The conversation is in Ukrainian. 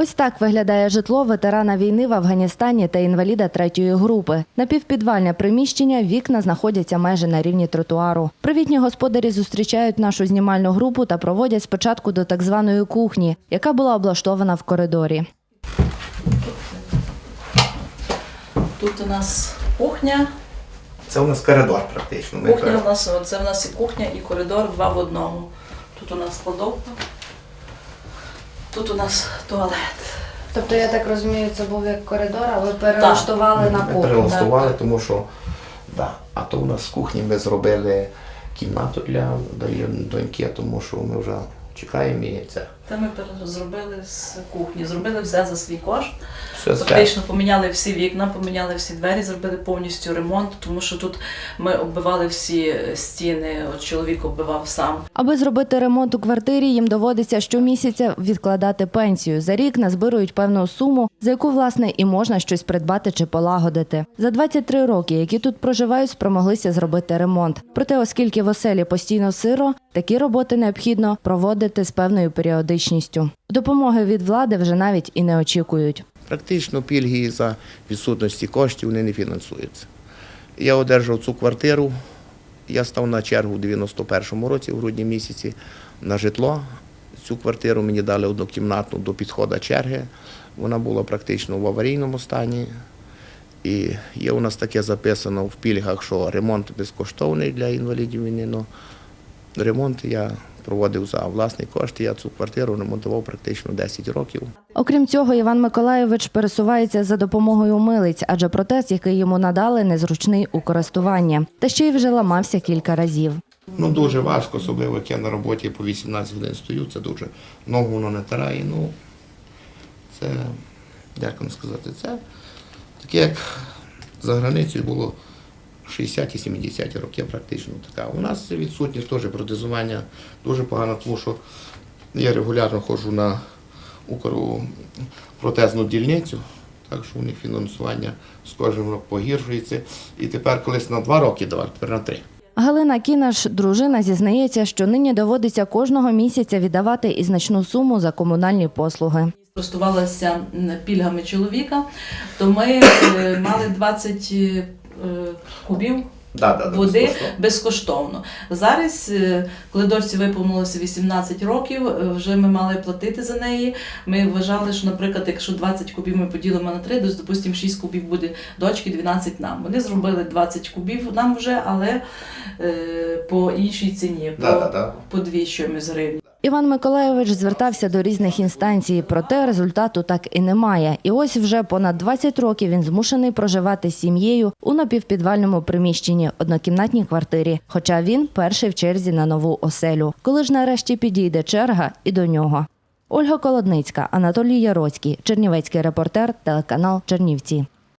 Ось так виглядає житло ветерана війни в Афганістані та інваліда третьої групи. Напівпідвальне приміщення вікна знаходяться майже на рівні тротуару. Привітні господарі зустрічають нашу знімальну групу та проводять спочатку до так званої кухні, яка була облаштована в коридорі. Тут у нас кухня. Це у нас коридор практично. Кухня у нас, це в нас і кухня, і коридор два в одному. Тут у нас кладовка. Тут у нас туалет. Тобто, я так розумію, це був як коридор, а ви перелаштували Ми перелаштували, тому що да. А то у нас з кухні ми зробили кімнату для, для доньки, тому що ми вже чекаємо і це. Це ми зробили з кухні. Зробили все за свій кошт. Все. Фактично поміняли всі вікна, поміняли всі двері, зробили повністю ремонт, тому що тут ми оббивали всі стіни. От чоловік оббивав сам. Аби зробити ремонт у квартирі, їм доводиться щомісяця відкладати пенсію. За рік назбирують певну суму, за яку власне і можна щось придбати чи полагодити. За 23 роки, які тут проживають, спромоглися зробити ремонт. Проте, оскільки в оселі постійно сиро, такі роботи необхідно проводити з певною періодичністю. Допомоги від влади вже навіть і не очікують. Практично пільги за відсутності коштів не фінансуються. Я одержав цю квартиру. Я став на чергу в 91-му році, в грудні місяці, на житло. Цю квартиру мені дали однокімнатну до підходу черги. Вона була практично в аварійному стані. І є у нас таке записано в пільгах, що ремонт безкоштовний для інвалідів війни. ремонт я проводив за власні кошти. Я цю квартиру ремонтував практично 10 років. Окрім цього, Іван Миколайович пересувається за допомогою милиць, адже протез, який йому надали, незручний у користуванні. Та ще й вже ламався кілька разів. Ну дуже важко, особливо як я на роботі по 18 годин стою, це дуже ногу воно не тирає. Ну це, як вам сказати, це таке, як за границею було 60 70 роки практично така. У нас відсутність теж протезування дуже погано, тому що я регулярно ходжу на Укру протезну дільницю, так що у них фінансування з кожним роком погіршується. І тепер колись на два роки давали, тепер на три. Галина Кінаш, дружина, зізнається, що нині доводиться кожного місяця віддавати і значну суму за комунальні послуги. Користувалася пільгами чоловіка, то ми е, мали 20 е, кубів Да, да, да, води безкоштовно. безкоштовно. Зараз, е, коли дочці виповнилося 18 років, е, вже ми мали платити за неї. Ми вважали, що, наприклад, якщо 20 кубів ми поділимо на 3, то, допустимо, 6 кубів буде дочки, 12 нам. Вони зробили 20 кубів нам вже, але е, по іншій ціні, по, Да, да, да. по 2 чимось гривні. Іван Миколайович звертався до різних інстанцій, проте результату так і немає. І ось вже понад 20 років він змушений проживати з сім'єю у напівпідвальному приміщенні однокімнатній квартирі. Хоча він перший в черзі на нову оселю. Коли ж нарешті підійде черга і до нього. Ольга Колодницька, Анатолій Яроцький, Чернівецький репортер, телеканал Чернівці.